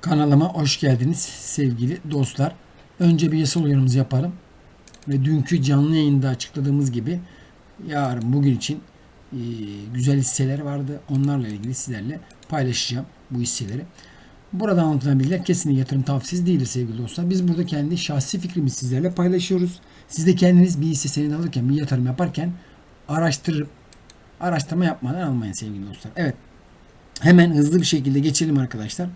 Kanalıma hoş geldiniz sevgili dostlar. Önce bir yasal uyarımızı yaparım. Ve dünkü canlı yayında açıkladığımız gibi yarın bugün için e, güzel hisseler vardı. Onlarla ilgili sizlerle paylaşacağım bu hisseleri. Burada anlatılan bilgiler kesinlikle yatırım tavsiyesi değildir sevgili dostlar. Biz burada kendi şahsi fikrimizi sizlerle paylaşıyoruz. Siz de kendiniz bir hisse senedi alırken, bir yatırım yaparken araştırıp araştırma yapmadan almayın sevgili dostlar. Evet. Hemen hızlı bir şekilde geçelim arkadaşlar.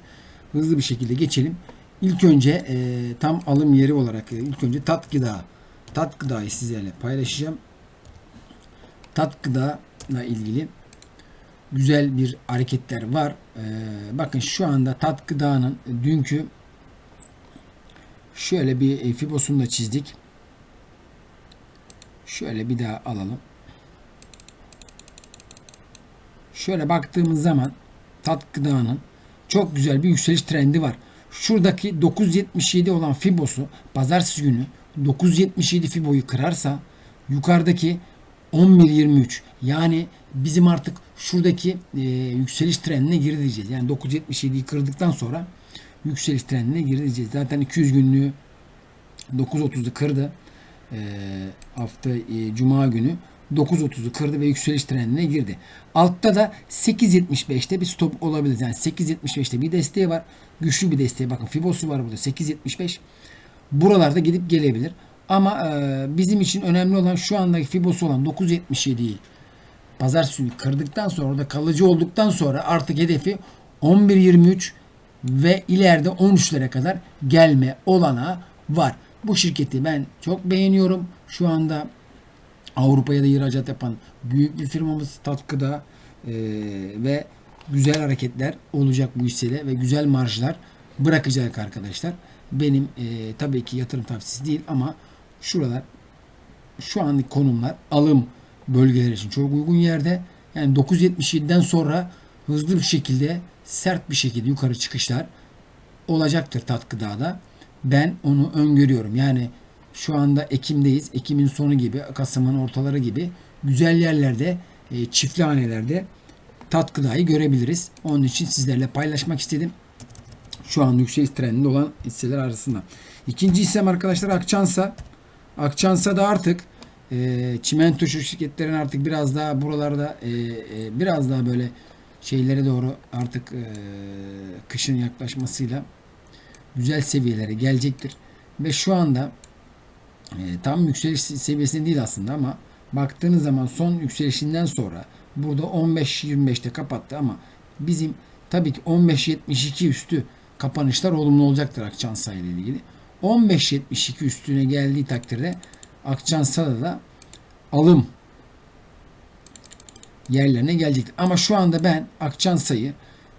Hızlı bir şekilde geçelim. İlk önce e, tam alım yeri olarak e, ilk önce tat gıda. Tat gıdayı sizlerle paylaşacağım. Tat gıda ile ilgili güzel bir hareketler var. E, bakın şu anda tat gıdanın dünkü şöyle bir e, fibosunu da çizdik. Şöyle bir daha alalım. Şöyle baktığımız zaman tat gıdanın çok güzel bir yükseliş trendi var. Şuradaki 9.77 olan Fibosu pazartesi günü 9.77 Fibo'yu kırarsa yukarıdaki 11.23 yani bizim artık şuradaki e, yükseliş trendine geri diyeceğiz. Yani 9.77'yi kırdıktan sonra yükseliş trendine geri diyeceğiz. Zaten 200 günlüğü 9.30'u kırdı. E, hafta e, cuma günü 9.30'u kırdı ve yükseliş trendine girdi. Altta da 8.75'te bir stop olabilir. Yani 8.75'te bir desteği var. Güçlü bir desteği. Bakın Fibosu var burada 8.75. Buralarda gidip gelebilir. Ama e, bizim için önemli olan şu andaki Fibosu olan 9.77'yi pazar günü kırdıktan sonra orada kalıcı olduktan sonra artık hedefi 11.23 ve ileride 13'lere kadar gelme olanağı var. Bu şirketi ben çok beğeniyorum. Şu anda Avrupa'ya da ihracat yapan büyük bir firmamız Tatkı'da e, ve güzel hareketler olacak bu hissede ve güzel marjlar bırakacak arkadaşlar. Benim e, tabii ki yatırım tavsiyesi değil ama şuralar şu anlık konumlar alım bölgeleri için çok uygun yerde. Yani 9.77'den sonra hızlı bir şekilde sert bir şekilde yukarı çıkışlar olacaktır Tatkıda'da. Ben onu öngörüyorum. Yani şu anda Ekim'deyiz. Ekim'in sonu gibi, Kasım'ın ortaları gibi güzel yerlerde, e, çiftli hanelerde tat gıdayı görebiliriz. Onun için sizlerle paylaşmak istedim. Şu an yükseliş trendinde olan hisseler arasında. İkinci hissem arkadaşlar Akçansa. Akçansa da artık e, çimento şirketlerin artık biraz daha buralarda e, e, biraz daha böyle şeylere doğru artık e, kışın yaklaşmasıyla güzel seviyelere gelecektir. Ve şu anda e, tam yükseliş seviyesinde değil aslında ama baktığınız zaman son yükselişinden sonra burada 15-25'te kapattı ama bizim tabii ki 15-72 üstü kapanışlar olumlu olacaktır Akçansa ile ilgili. 15-72 üstüne geldiği takdirde Akçansa'da da alım yerlerine gelecektir. Ama şu anda ben Akçansa'yı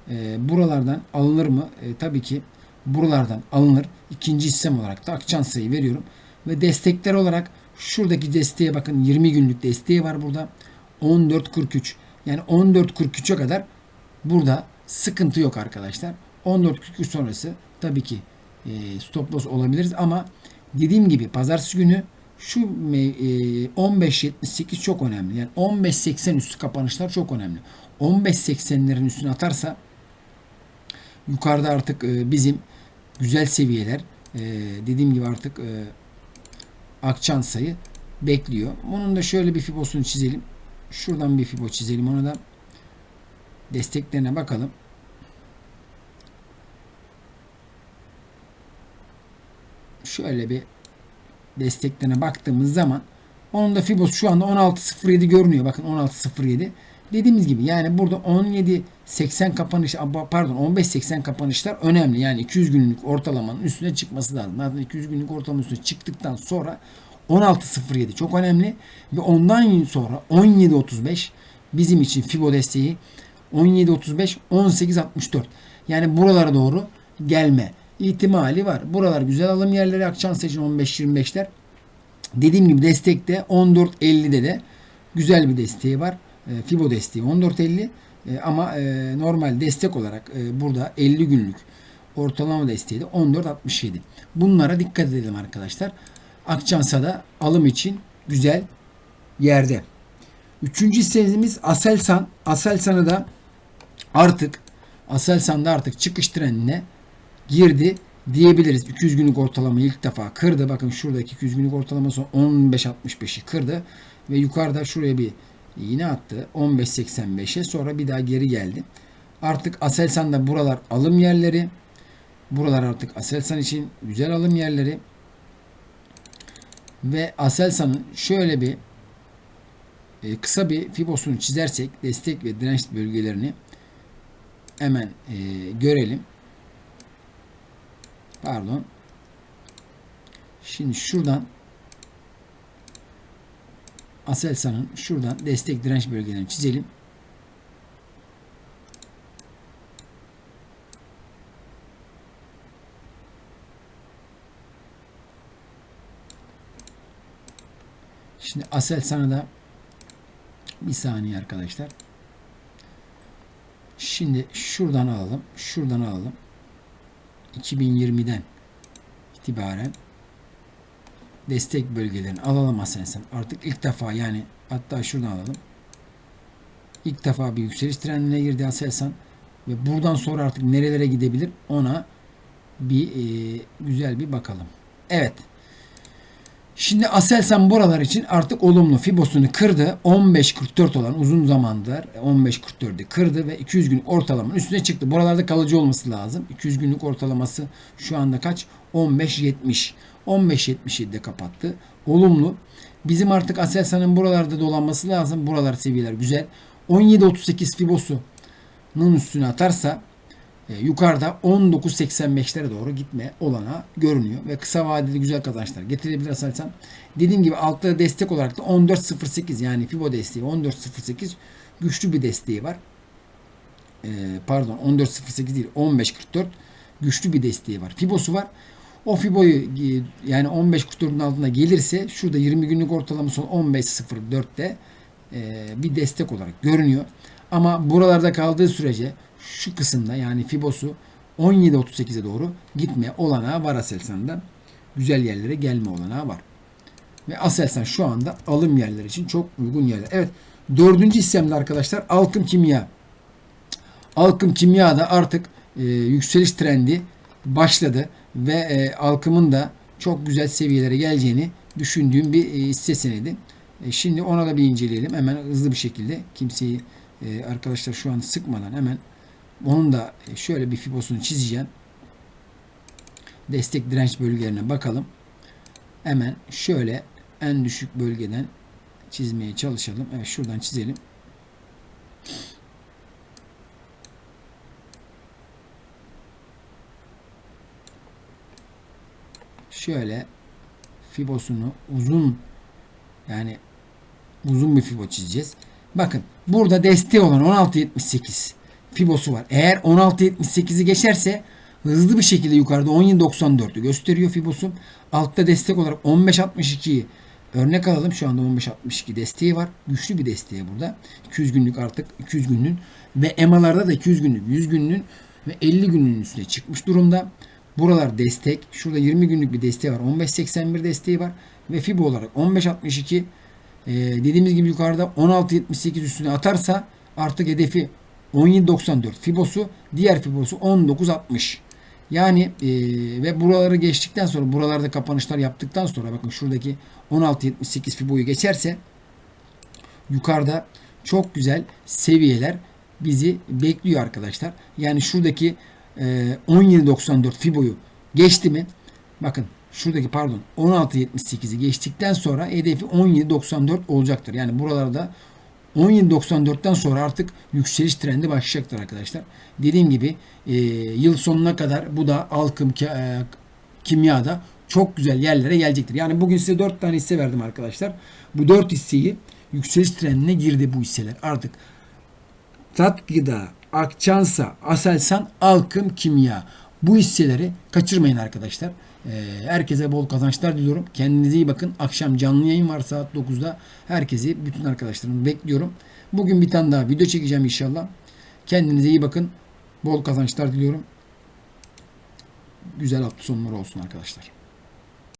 e, buralardan alınır mı? E, tabii ki buralardan alınır. İkinci hissem olarak da Akçansa'yı veriyorum. Ve destekler olarak şuradaki desteğe bakın 20 günlük desteği var burada. 14.43 yani 14.43'e kadar burada sıkıntı yok arkadaşlar. 14.43 sonrası tabii ki e, stop loss olabiliriz ama dediğim gibi pazartesi günü şu e, 15.78 çok önemli. Yani 15.80 üstü kapanışlar çok önemli. 15.80'lerin üstüne atarsa yukarıda artık e, bizim güzel seviyeler e, dediğim gibi artık e, akçan sayı bekliyor. Bunun da şöyle bir fibosunu çizelim. Şuradan bir fibo çizelim ona da. Desteklerine bakalım. Şöyle bir desteklerine baktığımız zaman onun da fibosu şu anda 16.07 görünüyor. Bakın 16.07. Dediğimiz gibi yani burada 17.80 kapanış pardon 15.80 kapanışlar önemli. Yani 200 günlük ortalamanın üstüne çıkması lazım. Zaten 200 günlük ortalamanın üstüne çıktıktan sonra 16.07 çok önemli ve ondan sonra 17.35 bizim için Fibo desteği 17.35 18.64 yani buralara doğru gelme ihtimali var. Buralar güzel alım yerleri Akçan seçin 15-25'ler. Dediğim gibi destekte 14.50'de de güzel bir desteği var. E, Fibo desteği 14.50 e, ama e, normal destek olarak burada 50 günlük ortalama desteği de 14.67. Bunlara dikkat edelim arkadaşlar. Akçansa'da alım için güzel yerde. Üçüncü hissemiz Aselsan. Aselsan'ı da artık Aselsan'da artık çıkış trendine girdi diyebiliriz. 200 günlük ortalamayı ilk defa kırdı. Bakın şuradaki 200 günlük ortalaması 15.65'i kırdı ve yukarıda şuraya bir iğne attı. 15.85'e sonra bir daha geri geldi. Artık Aselsan'da buralar alım yerleri. Buralar artık Aselsan için güzel alım yerleri. Ve Aselsan'ın şöyle bir e, kısa bir fibosunu çizersek destek ve direnç bölgelerini hemen e, görelim. Pardon. Şimdi şuradan Aselsan'ın şuradan destek direnç bölgelerini çizelim. Şimdi Aselsan'a da bir saniye arkadaşlar. Şimdi şuradan alalım. Şuradan alalım. 2020'den itibaren destek bölgelerini alalım Aselsan. Artık ilk defa yani hatta şuradan alalım. İlk defa bir yükseliş trendine girdi Aselsan ve buradan sonra artık nerelere gidebilir ona bir e, güzel bir bakalım. Evet. Şimdi Aselsan buralar için artık olumlu Fibos'unu kırdı. 15.44 olan uzun zamandır 15.44'ü kırdı ve 200 günlük ortalamanın üstüne çıktı. Buralarda kalıcı olması lazım. 200 günlük ortalaması şu anda kaç? 15.70. 15.77'de kapattı. Olumlu. Bizim artık Aselsan'ın buralarda dolanması lazım. Buralar seviyeler güzel. 17.38 Fibos'unun üstüne atarsa e, yukarıda 19.85'lere doğru gitme olana görünüyor ve kısa vadeli güzel kazançlar getirebilir Aselsan. Dediğim gibi altta destek olarak da 14.08 yani Fibo desteği 14.08 güçlü bir desteği var. E, pardon 14.08 değil 15.44 güçlü bir desteği var. Fibosu var. O Fibo'yu e, yani 15.44'ün altına gelirse şurada 20 günlük ortalaması 15.04'te e, bir destek olarak görünüyor. Ama buralarda kaldığı sürece şu kısımda yani Fibos'u 17.38'e doğru gitme olanağı var Aselsan'da. Güzel yerlere gelme olanağı var. Ve Aselsan şu anda alım yerleri için çok uygun yerler. Evet dördüncü hissemde arkadaşlar Alkım Kimya. Alkım Kimya da artık e, yükseliş trendi başladı ve e, Alkım'ın da çok güzel seviyelere geleceğini düşündüğüm bir e, hisse senedi. E, şimdi ona da bir inceleyelim. Hemen hızlı bir şekilde kimseyi e, arkadaşlar şu an sıkmadan hemen onun da şöyle bir fibosunu çizeceğim. Destek direnç bölgelerine bakalım. Hemen şöyle en düşük bölgeden çizmeye çalışalım. Evet şuradan çizelim. Şöyle fibosunu uzun yani uzun bir fibo çizeceğiz. Bakın burada desteği olan 16.78 Fibosu var. Eğer 16.78'i geçerse hızlı bir şekilde yukarıda 17.94'ü gösteriyor Fibosu. Altta destek olarak 15.62'yi örnek alalım. Şu anda 15.62 desteği var. Güçlü bir desteği burada. 200 günlük artık 200 günlük ve EMA'larda da 200 günlük, 100 günlük ve 50 günlüğün üstüne çıkmış durumda. Buralar destek. Şurada 20 günlük bir desteği var. 15.81 desteği var. Ve Fibo olarak 15.62 ee, dediğimiz gibi yukarıda 16.78 üstüne atarsa artık hedefi 17.94 Fibosu diğer Fibosu 19.60 yani e, ve buraları geçtikten sonra buralarda kapanışlar yaptıktan sonra bakın şuradaki 16.78 Fibo'yu geçerse yukarıda çok güzel seviyeler bizi bekliyor arkadaşlar. Yani şuradaki e, 17.94 Fibo'yu geçti mi bakın şuradaki pardon 16.78'i geçtikten sonra hedefi 17.94 olacaktır. Yani buralarda 17.94'ten sonra artık yükseliş trendi başlayacaktır arkadaşlar. Dediğim gibi e, yıl sonuna kadar bu da Alkım e, Kimya'da çok güzel yerlere gelecektir. Yani bugün size 4 tane hisse verdim arkadaşlar. Bu 4 hisseyi yükseliş trendine girdi bu hisseler. Artık Tat Gıda, Akçansa, Aselsan, Alkım Kimya. Bu hisseleri kaçırmayın arkadaşlar. Ee, herkese bol kazançlar diliyorum. Kendinize iyi bakın. Akşam canlı yayın var saat 9'da. Herkesi, bütün arkadaşlarımı bekliyorum. Bugün bir tane daha video çekeceğim inşallah. Kendinize iyi bakın. Bol kazançlar diliyorum. Güzel hafta sonları olsun arkadaşlar.